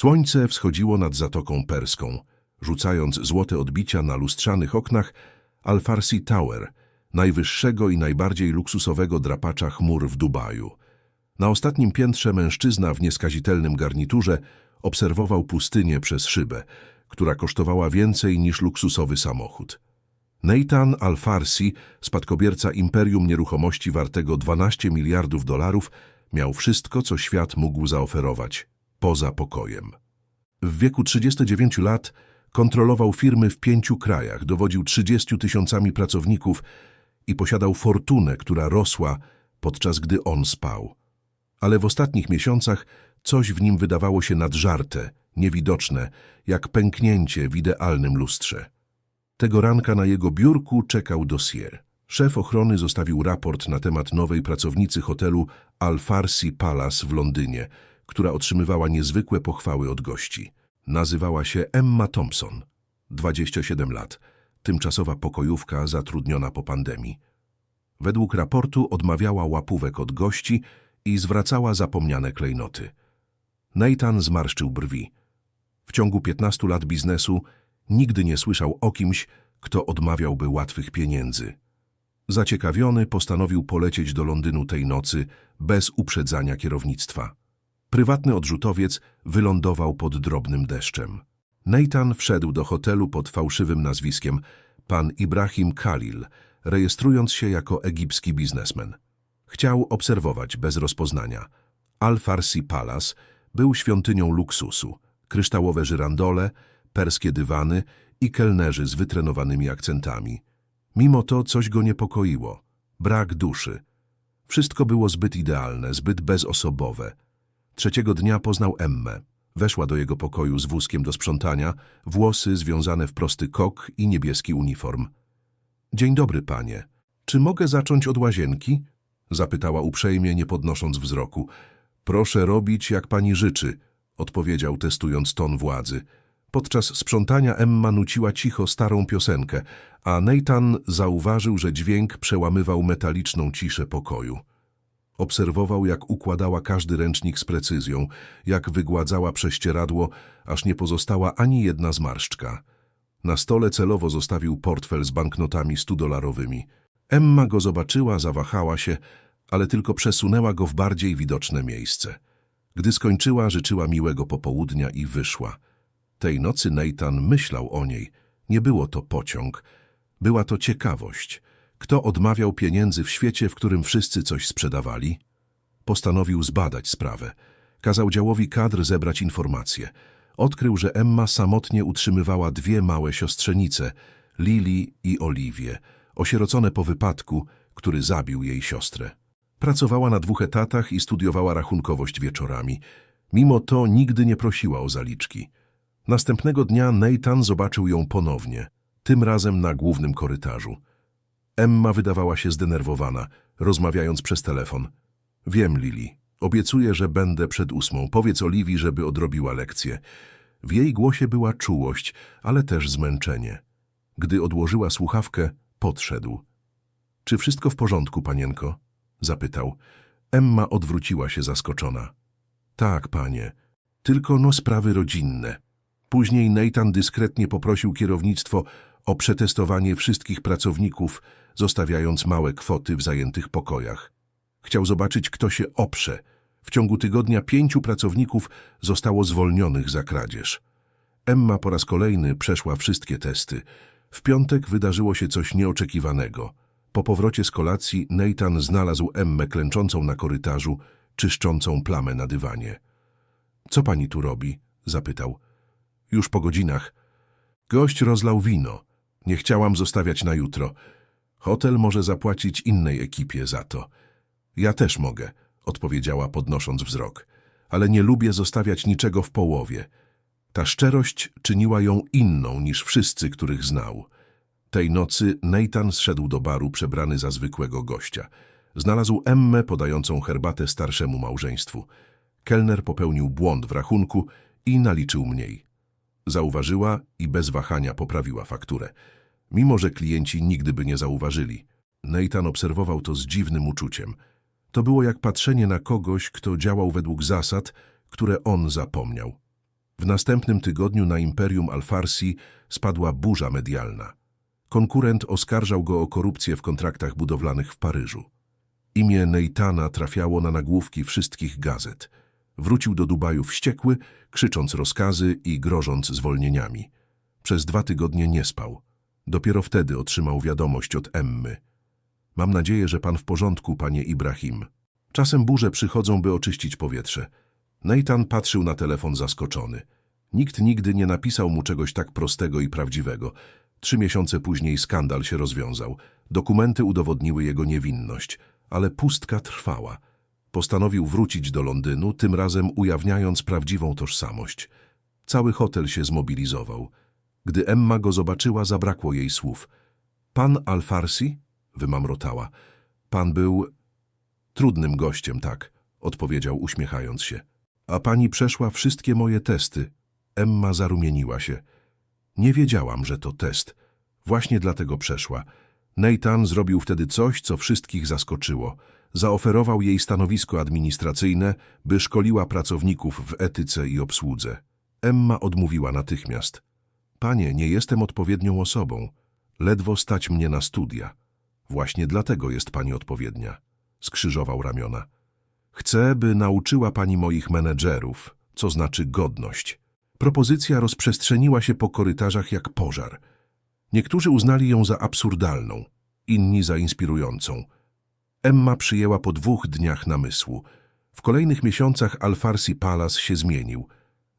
Słońce wschodziło nad Zatoką Perską, rzucając złote odbicia na lustrzanych oknach Al-Farsi Tower, najwyższego i najbardziej luksusowego drapacza chmur w Dubaju. Na ostatnim piętrze mężczyzna w nieskazitelnym garniturze obserwował pustynię przez szybę, która kosztowała więcej niż luksusowy samochód. Nathan Al-Farsi, spadkobierca imperium nieruchomości wartego 12 miliardów dolarów, miał wszystko, co świat mógł zaoferować, poza pokojem. W wieku 39 lat kontrolował firmy w pięciu krajach, dowodził 30 tysiącami pracowników i posiadał fortunę, która rosła, podczas gdy on spał. Ale w ostatnich miesiącach coś w nim wydawało się nadżarte, niewidoczne, jak pęknięcie w idealnym lustrze. Tego ranka na jego biurku czekał dossier. Szef ochrony zostawił raport na temat nowej pracownicy hotelu Al-Farsi Palace w Londynie, która otrzymywała niezwykłe pochwały od gości. Nazywała się Emma Thompson, 27 lat, tymczasowa pokojówka zatrudniona po pandemii. Według raportu odmawiała łapówek od gości i zwracała zapomniane klejnoty. Nathan zmarszczył brwi. W ciągu 15 lat biznesu nigdy nie słyszał o kimś, kto odmawiałby łatwych pieniędzy. Zaciekawiony postanowił polecieć do Londynu tej nocy bez uprzedzania kierownictwa. Prywatny odrzutowiec wylądował pod drobnym deszczem. Nathan wszedł do hotelu pod fałszywym nazwiskiem pan Ibrahim Khalil, rejestrując się jako egipski biznesmen. Chciał obserwować bez rozpoznania. Al-Farsi Palace był świątynią luksusu. Kryształowe żyrandole, perskie dywany i kelnerzy z wytrenowanymi akcentami. Mimo to coś go niepokoiło. Brak duszy. Wszystko było zbyt idealne, zbyt bezosobowe. Trzeciego dnia poznał Emmę. Weszła do jego pokoju z wózkiem do sprzątania, włosy związane w prosty kok i niebieski uniform. Dzień dobry, panie. Czy mogę zacząć od łazienki? Zapytała uprzejmie, nie podnosząc wzroku. Proszę robić, jak pani życzy, odpowiedział, testując ton władzy. Podczas sprzątania Emma nuciła cicho starą piosenkę, a Nathan zauważył, że dźwięk przełamywał metaliczną ciszę pokoju. Obserwował, jak układała każdy ręcznik z precyzją, jak wygładzała prześcieradło, aż nie pozostała ani jedna zmarszczka. Na stole celowo zostawił portfel z banknotami studolarowymi. Emma go zobaczyła, zawahała się, ale tylko przesunęła go w bardziej widoczne miejsce. Gdy skończyła, życzyła miłego popołudnia i wyszła. Tej nocy Nathan myślał o niej. Nie było to pociąg. Była to ciekawość. Kto odmawiał pieniędzy w świecie, w którym wszyscy coś sprzedawali? Postanowił zbadać sprawę. Kazał działowi kadr zebrać informacje. Odkrył, że Emma samotnie utrzymywała dwie małe siostrzenice, Lili i Oliwię, osierocone po wypadku, który zabił jej siostrę. Pracowała na dwóch etatach i studiowała rachunkowość wieczorami. Mimo to nigdy nie prosiła o zaliczki. Następnego dnia Nathan zobaczył ją ponownie, tym razem na głównym korytarzu. Emma wydawała się zdenerwowana, rozmawiając przez telefon. Wiem, Lili. Obiecuję, że będę przed ósmą. Powiedz Oliwii, żeby odrobiła lekcję. W jej głosie była czułość, ale też zmęczenie. Gdy odłożyła słuchawkę, podszedł. Czy wszystko w porządku, panienko? Zapytał. Emma odwróciła się zaskoczona. Tak, panie. Tylko no sprawy rodzinne. Później Nathan dyskretnie poprosił kierownictwo o przetestowanie wszystkich pracowników, zostawiając małe kwoty w zajętych pokojach. Chciał zobaczyć, kto się oprze. W ciągu tygodnia pięciu pracowników zostało zwolnionych za kradzież. Emma po raz kolejny przeszła wszystkie testy. W piątek wydarzyło się coś nieoczekiwanego. Po powrocie z kolacji Nathan znalazł Emmę klęczącą na korytarzu, czyszczącą plamę na dywanie. – Co pani tu robi? – zapytał. – Już po godzinach. Gość rozlał wino. Nie chciałam zostawiać na jutro. Hotel może zapłacić innej ekipie za to. Ja też mogę, odpowiedziała podnosząc wzrok. Ale nie lubię zostawiać niczego w połowie. Ta szczerość czyniła ją inną niż wszyscy, których znał. Tej nocy Nathan zszedł do baru przebrany za zwykłego gościa. Znalazł Emmę podającą herbatę starszemu małżeństwu. Kelner popełnił błąd w rachunku i naliczył mniej. Zauważyła i bez wahania poprawiła fakturę. Mimo, że klienci nigdy by nie zauważyli. Nathan obserwował to z dziwnym uczuciem. To było jak patrzenie na kogoś, kto działał według zasad, które on zapomniał. W następnym tygodniu na Imperium Alfarsi spadła burza medialna. Konkurent oskarżał go o korupcję w kontraktach budowlanych w Paryżu. Imię Neitana trafiało na nagłówki wszystkich gazet. Wrócił do Dubaju wściekły, krzycząc rozkazy i grożąc zwolnieniami. Przez dwa tygodnie nie spał. Dopiero wtedy otrzymał wiadomość od Emmy. Mam nadzieję, że pan w porządku, panie Ibrahim. Czasem burze przychodzą, by oczyścić powietrze. Nathan patrzył na telefon zaskoczony. Nikt nigdy nie napisał mu czegoś tak prostego i prawdziwego. Trzy miesiące później skandal się rozwiązał. Dokumenty udowodniły jego niewinność, ale pustka trwała. Postanowił wrócić do Londynu, tym razem ujawniając prawdziwą tożsamość. Cały hotel się zmobilizował. Gdy Emma go zobaczyła, zabrakło jej słów. Pan Alfarsi? Wymamrotała. Pan był trudnym gościem, tak, odpowiedział uśmiechając się. A pani przeszła wszystkie moje testy. Emma zarumieniła się. Nie wiedziałam, że to test. Właśnie dlatego przeszła. Nathan zrobił wtedy coś, co wszystkich zaskoczyło. Zaoferował jej stanowisko administracyjne, by szkoliła pracowników w etyce i obsłudze. Emma odmówiła natychmiast. Panie, nie jestem odpowiednią osobą. Ledwo stać mnie na studia. Właśnie dlatego jest pani odpowiednia. Skrzyżował ramiona. Chcę, by nauczyła pani moich menedżerów, co znaczy godność. Propozycja rozprzestrzeniła się po korytarzach jak pożar. Niektórzy uznali ją za absurdalną, inni za inspirującą. Emma przyjęła po dwóch dniach namysłu. W kolejnych miesiącach Alfarsi Palace się zmienił.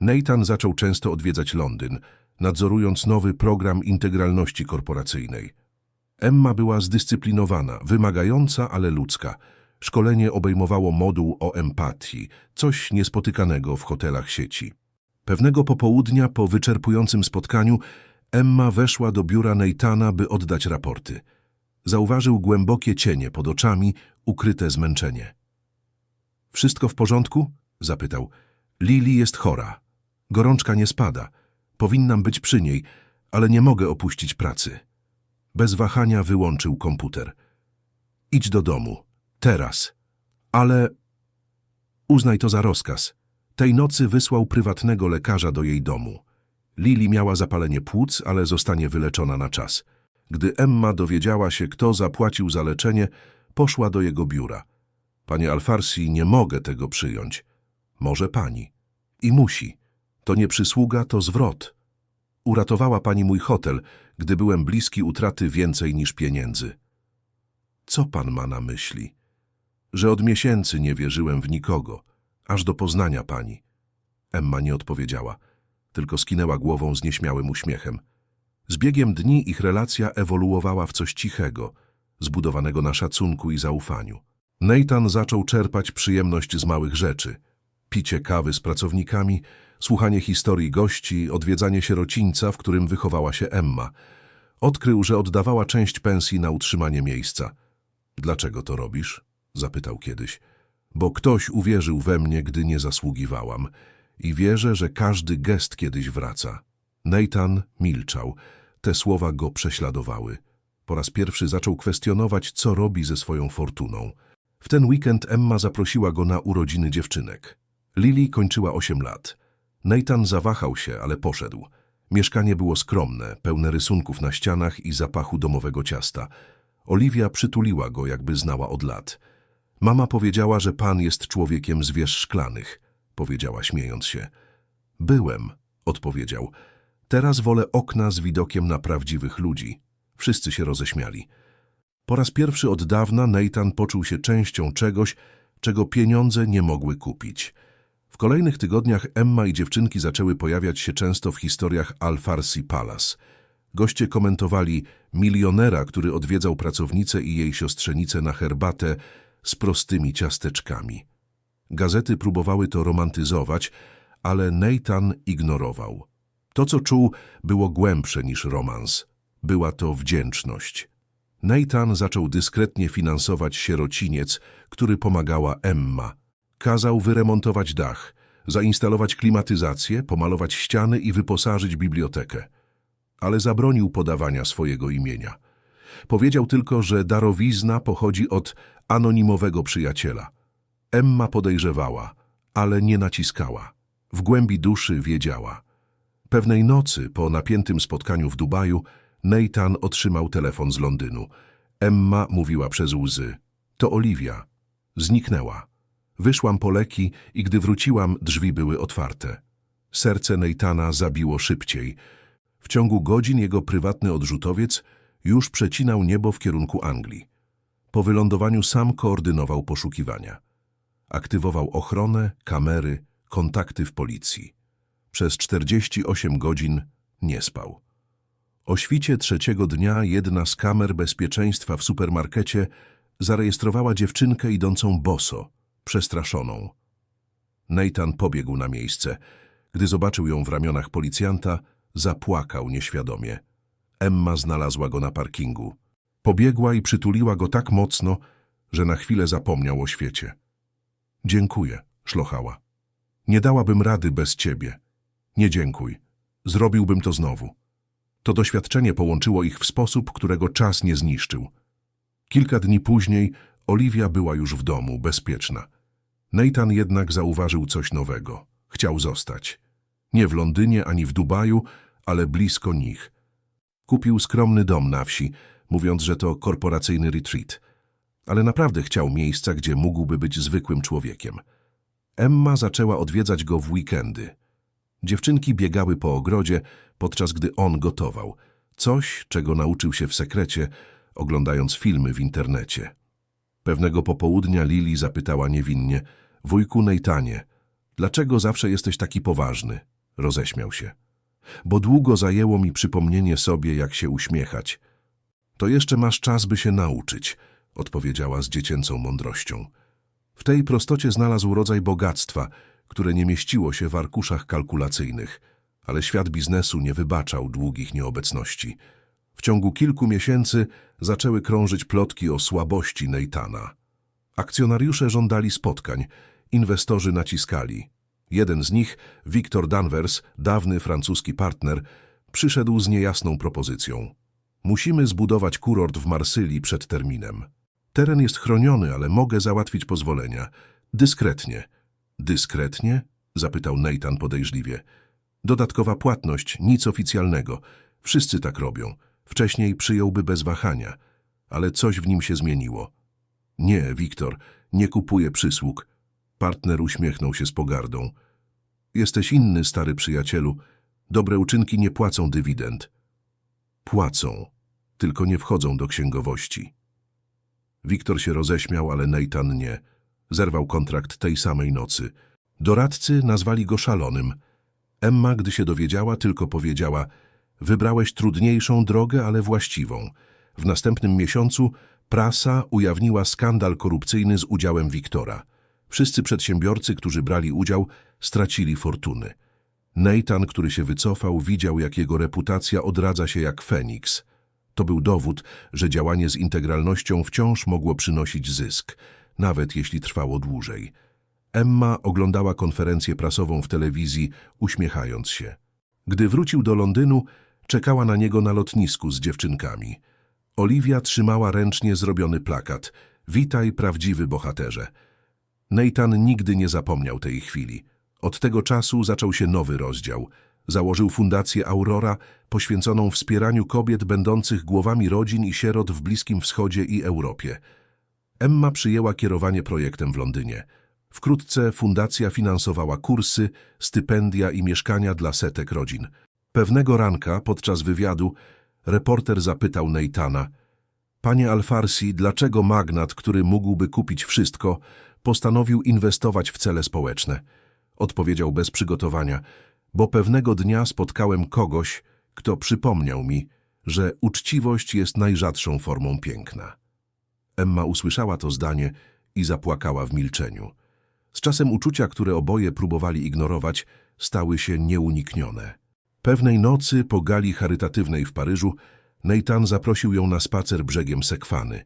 Nathan zaczął często odwiedzać Londyn, nadzorując nowy program integralności korporacyjnej. Emma była zdyscyplinowana, wymagająca, ale ludzka. Szkolenie obejmowało moduł o empatii, coś niespotykanego w hotelach sieci. Pewnego popołudnia, po wyczerpującym spotkaniu, Emma weszła do biura Neitana, by oddać raporty. Zauważył głębokie cienie pod oczami, ukryte zmęczenie. Wszystko w porządku? zapytał. Lili jest chora. Gorączka nie spada. Powinnam być przy niej, ale nie mogę opuścić pracy. Bez wahania wyłączył komputer. Idź do domu. Teraz. Ale... Uznaj to za rozkaz. Tej nocy wysłał prywatnego lekarza do jej domu. Lili miała zapalenie płuc, ale zostanie wyleczona na czas. Gdy Emma dowiedziała się, kto zapłacił za leczenie, poszła do jego biura. Panie Alfarsi, nie mogę tego przyjąć. Może pani. I musi. To nie przysługa, to zwrot. Uratowała pani mój hotel, gdy byłem bliski utraty więcej niż pieniędzy. Co pan ma na myśli? Że od miesięcy nie wierzyłem w nikogo, aż do poznania pani. Emma nie odpowiedziała, tylko skinęła głową z nieśmiałym uśmiechem. Z biegiem dni ich relacja ewoluowała w coś cichego, zbudowanego na szacunku i zaufaniu. Nathan zaczął czerpać przyjemność z małych rzeczy. Picie kawy z pracownikami, słuchanie historii gości, odwiedzanie sierocińca, w którym wychowała się Emma. Odkrył, że oddawała część pensji na utrzymanie miejsca. Dlaczego to robisz? zapytał kiedyś. Bo ktoś uwierzył we mnie, gdy nie zasługiwałam. I wierzę, że każdy gest kiedyś wraca. Nathan milczał. Te słowa go prześladowały. Po raz pierwszy zaczął kwestionować, co robi ze swoją fortuną. W ten weekend Emma zaprosiła go na urodziny dziewczynek. Lili kończyła osiem lat. Nathan zawahał się, ale poszedł. Mieszkanie było skromne, pełne rysunków na ścianach i zapachu domowego ciasta. Oliwia przytuliła go, jakby znała od lat. Mama powiedziała, że pan jest człowiekiem z wież szklanych, powiedziała śmiejąc się. Byłem, odpowiedział. Teraz wolę okna z widokiem na prawdziwych ludzi. Wszyscy się roześmiali. Po raz pierwszy od dawna Nathan poczuł się częścią czegoś, czego pieniądze nie mogły kupić. W kolejnych tygodniach Emma i dziewczynki zaczęły pojawiać się często w historiach Al-Farsi Palace. Goście komentowali milionera, który odwiedzał pracownicę i jej siostrzenicę na herbatę z prostymi ciasteczkami. Gazety próbowały to romantyzować, ale Nathan ignorował. To, co czuł, było głębsze niż romans. Była to wdzięczność. Nathan zaczął dyskretnie finansować sierociniec, który pomagała Emma. Kazał wyremontować dach, zainstalować klimatyzację, pomalować ściany i wyposażyć bibliotekę. Ale zabronił podawania swojego imienia. Powiedział tylko, że darowizna pochodzi od anonimowego przyjaciela. Emma podejrzewała, ale nie naciskała. W głębi duszy wiedziała. Pewnej nocy, po napiętym spotkaniu w Dubaju, Nathan otrzymał telefon z Londynu. Emma mówiła przez łzy. To Oliwia. Zniknęła. Wyszłam po leki i gdy wróciłam, drzwi były otwarte. Serce Neitana zabiło szybciej. W ciągu godzin jego prywatny odrzutowiec już przecinał niebo w kierunku Anglii. Po wylądowaniu sam koordynował poszukiwania. Aktywował ochronę, kamery, kontakty w policji. Przez 48 godzin nie spał. O świcie trzeciego dnia jedna z kamer bezpieczeństwa w supermarkecie zarejestrowała dziewczynkę idącą boso, przestraszoną. Nathan pobiegł na miejsce. Gdy zobaczył ją w ramionach policjanta, zapłakał nieświadomie. Emma znalazła go na parkingu. Pobiegła i przytuliła go tak mocno, że na chwilę zapomniał o świecie. Dziękuję, szlochała. Nie dałabym rady bez ciebie. Nie dziękuj. Zrobiłbym to znowu. To doświadczenie połączyło ich w sposób, którego czas nie zniszczył. Kilka dni później Oliwia była już w domu, bezpieczna. Nathan jednak zauważył coś nowego. Chciał zostać. Nie w Londynie ani w Dubaju, ale blisko nich. Kupił skromny dom na wsi, mówiąc, że to korporacyjny retreat. Ale naprawdę chciał miejsca, gdzie mógłby być zwykłym człowiekiem. Emma zaczęła odwiedzać go w weekendy. Dziewczynki biegały po ogrodzie, podczas gdy on gotował. Coś, czego nauczył się w sekrecie, oglądając filmy w internecie. Pewnego popołudnia Lili zapytała niewinnie, wujku Neitanie, dlaczego zawsze jesteś taki poważny? Roześmiał się. Bo długo zajęło mi przypomnienie sobie, jak się uśmiechać. To jeszcze masz czas, by się nauczyć, odpowiedziała z dziecięcą mądrością. W tej prostocie znalazł rodzaj bogactwa, które nie mieściło się w arkuszach kalkulacyjnych, ale świat biznesu nie wybaczał długich nieobecności. W ciągu kilku miesięcy zaczęły krążyć plotki o słabości Neitana. Akcjonariusze żądali spotkań, inwestorzy naciskali. Jeden z nich, Victor Danvers, dawny francuski partner, przyszedł z niejasną propozycją. Musimy zbudować kurort w Marsylii przed terminem. Teren jest chroniony, ale mogę załatwić pozwolenia. Dyskretnie. Dyskretnie? Zapytał Nathan podejrzliwie. Dodatkowa płatność, nic oficjalnego. Wszyscy tak robią. Wcześniej przyjąłby bez wahania. Ale coś w nim się zmieniło. Nie, Wiktor, nie kupuję przysług. Partner uśmiechnął się z pogardą. Jesteś inny, stary przyjacielu. Dobre uczynki nie płacą dywidend. Płacą, tylko nie wchodzą do księgowości. Wiktor się roześmiał, ale Nathan nie. Zerwał kontrakt tej samej nocy. Doradcy nazwali go szalonym. Emma, gdy się dowiedziała, tylko powiedziała Wybrałeś trudniejszą drogę, ale właściwą. W następnym miesiącu prasa ujawniła skandal korupcyjny z udziałem Wiktora. Wszyscy przedsiębiorcy, którzy brali udział, stracili fortuny. Nathan, który się wycofał, widział, jak jego reputacja odradza się jak Feniks. To był dowód, że działanie z integralnością wciąż mogło przynosić zysk, nawet jeśli trwało dłużej. Emma oglądała konferencję prasową w telewizji, uśmiechając się. Gdy wrócił do Londynu, czekała na niego na lotnisku z dziewczynkami. Oliwia trzymała ręcznie zrobiony plakat. Witaj, prawdziwy bohaterze. Nathan nigdy nie zapomniał tej chwili. Od tego czasu zaczął się nowy rozdział. Założył fundację Aurora, poświęconą wspieraniu kobiet będących głowami rodzin i sierot w Bliskim Wschodzie i Europie. Emma przyjęła kierowanie projektem w Londynie. Wkrótce fundacja finansowała kursy, stypendia i mieszkania dla setek rodzin. Pewnego ranka, podczas wywiadu, reporter zapytał Neitana Panie Alfarsi, dlaczego magnat, który mógłby kupić wszystko, postanowił inwestować w cele społeczne? Odpowiedział bez przygotowania, bo pewnego dnia spotkałem kogoś, kto przypomniał mi, że uczciwość jest najrzadszą formą piękna. Emma usłyszała to zdanie i zapłakała w milczeniu. Z czasem uczucia, które oboje próbowali ignorować, stały się nieuniknione. Pewnej nocy po gali charytatywnej w Paryżu Nathan zaprosił ją na spacer brzegiem Sekwany.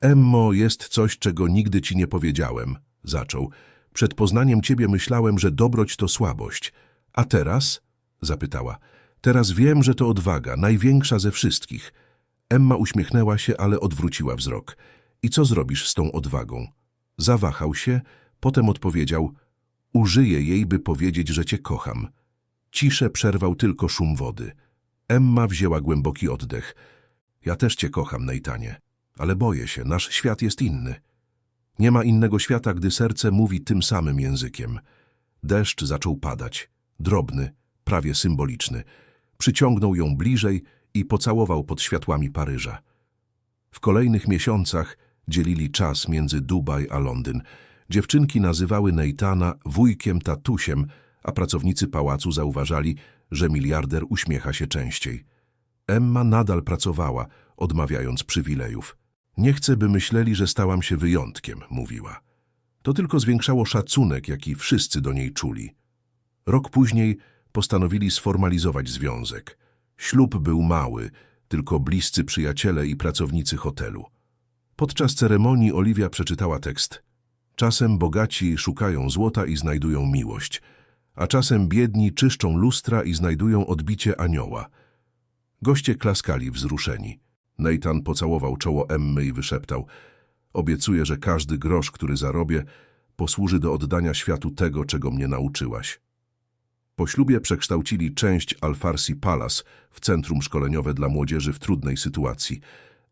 Emmo, jest coś, czego nigdy ci nie powiedziałem, zaczął. Przed poznaniem ciebie myślałem, że dobroć to słabość. A teraz? zapytała. Teraz wiem, że to odwaga, największa ze wszystkich. Emma uśmiechnęła się, ale odwróciła wzrok. I co zrobisz z tą odwagą? Zawahał się, potem odpowiedział. Użyję jej, by powiedzieć, że cię kocham. Ciszę przerwał tylko szum wody. Emma wzięła głęboki oddech. Ja też cię kocham, Neitanie, ale boję się, nasz świat jest inny. Nie ma innego świata, gdy serce mówi tym samym językiem. Deszcz zaczął padać, drobny, prawie symboliczny. Przyciągnął ją bliżej i pocałował pod światłami Paryża. W kolejnych miesiącach dzielili czas między Dubaj a Londyn. Dziewczynki nazywały Neitana wujkiem tatusiem, a pracownicy pałacu zauważali, że miliarder uśmiecha się częściej. Emma nadal pracowała, odmawiając przywilejów. Nie chcę, by myśleli, że stałam się wyjątkiem, mówiła. To tylko zwiększało szacunek, jaki wszyscy do niej czuli. Rok później postanowili sformalizować związek. Ślub był mały, tylko bliscy przyjaciele i pracownicy hotelu. Podczas ceremonii Oliwia przeczytała tekst. Czasem bogaci szukają złota i znajdują miłość, a czasem biedni czyszczą lustra i znajdują odbicie anioła. Goście klaskali wzruszeni. Nathan pocałował czoło Emmy i wyszeptał Obiecuję, że każdy grosz, który zarobię, posłuży do oddania światu tego, czego mnie nauczyłaś. Po ślubie przekształcili część Alfarsi Palace w centrum szkoleniowe dla młodzieży w trudnej sytuacji.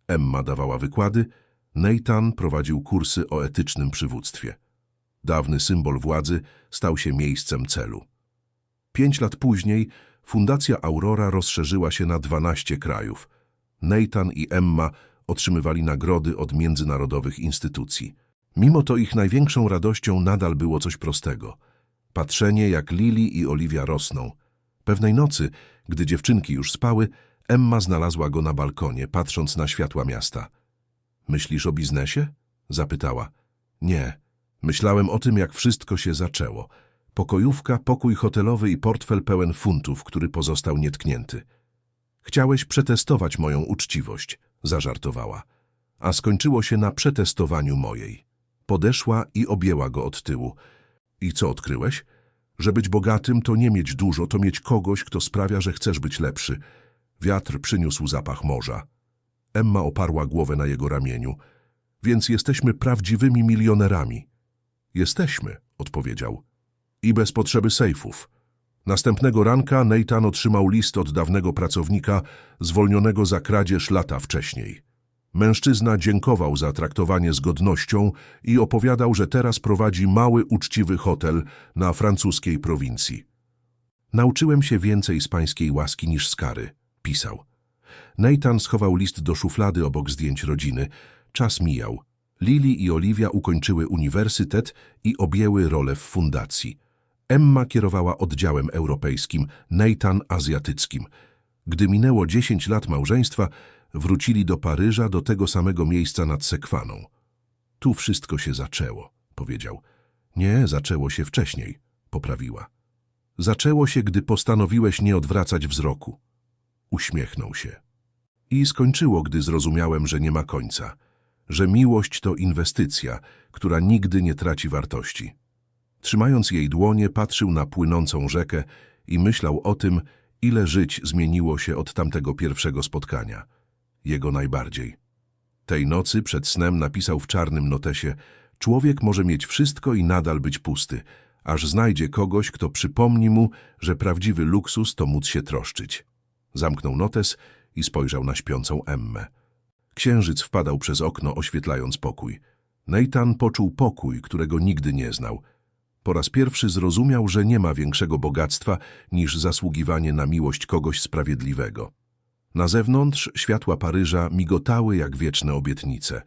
Emma dawała wykłady, Nathan prowadził kursy o etycznym przywództwie. Dawny symbol władzy stał się miejscem celu. Pięć lat później Fundacja Aurora rozszerzyła się na 12 krajów. Nathan i Emma otrzymywali nagrody od międzynarodowych instytucji. Mimo to ich największą radością nadal było coś prostego. Patrzenie, jak Lili i Oliwia rosną. Pewnej nocy, gdy dziewczynki już spały, Emma znalazła go na balkonie, patrząc na światła miasta. Myślisz o biznesie? Zapytała. Nie. Myślałem o tym, jak wszystko się zaczęło. Pokojówka, pokój hotelowy i portfel pełen funtów, który pozostał nietknięty. Chciałeś przetestować moją uczciwość, zażartowała. A skończyło się na przetestowaniu mojej. Podeszła i objęła go od tyłu. I co odkryłeś? Że być bogatym to nie mieć dużo, to mieć kogoś, kto sprawia, że chcesz być lepszy. Wiatr przyniósł zapach morza. Emma oparła głowę na jego ramieniu. Więc jesteśmy prawdziwymi milionerami. Jesteśmy, odpowiedział. I bez potrzeby sejfów. Następnego ranka Nathan otrzymał list od dawnego pracownika zwolnionego za kradzież lata wcześniej. Mężczyzna dziękował za traktowanie z godnością i opowiadał, że teraz prowadzi mały, uczciwy hotel na francuskiej prowincji. Nauczyłem się więcej z pańskiej łaski niż z kary, pisał. Nathan schował list do szuflady obok zdjęć rodziny. Czas mijał. Lili i Oliwia ukończyły uniwersytet i objęły rolę w fundacji. Emma kierowała oddziałem europejskim, Nathan azjatyckim. Gdy minęło 10 lat małżeństwa, wrócili do Paryża, do tego samego miejsca nad Sekwaną. Tu wszystko się zaczęło, powiedział. Nie, zaczęło się wcześniej, poprawiła. Zaczęło się, gdy postanowiłeś nie odwracać wzroku. Uśmiechnął się. I skończyło, gdy zrozumiałem, że nie ma końca, że miłość to inwestycja, która nigdy nie traci wartości. Trzymając jej dłonie, patrzył na płynącą rzekę i myślał o tym, ile żyć zmieniło się od tamtego pierwszego spotkania. Jego najbardziej. Tej nocy przed snem napisał w czarnym notesie Człowiek może mieć wszystko i nadal być pusty, aż znajdzie kogoś, kto przypomni mu, że prawdziwy luksus to móc się troszczyć. Zamknął notes i spojrzał na śpiącą Emmę. Księżyc wpadał przez okno, oświetlając pokój. Nathan poczuł pokój, którego nigdy nie znał. Po raz pierwszy zrozumiał, że nie ma większego bogactwa niż zasługiwanie na miłość kogoś sprawiedliwego. Na zewnątrz światła Paryża migotały jak wieczne obietnice,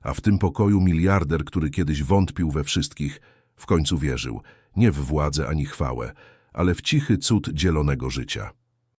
a w tym pokoju miliarder, który kiedyś wątpił we wszystkich, w końcu wierzył, nie w władzę ani chwałę, ale w cichy cud dzielonego życia.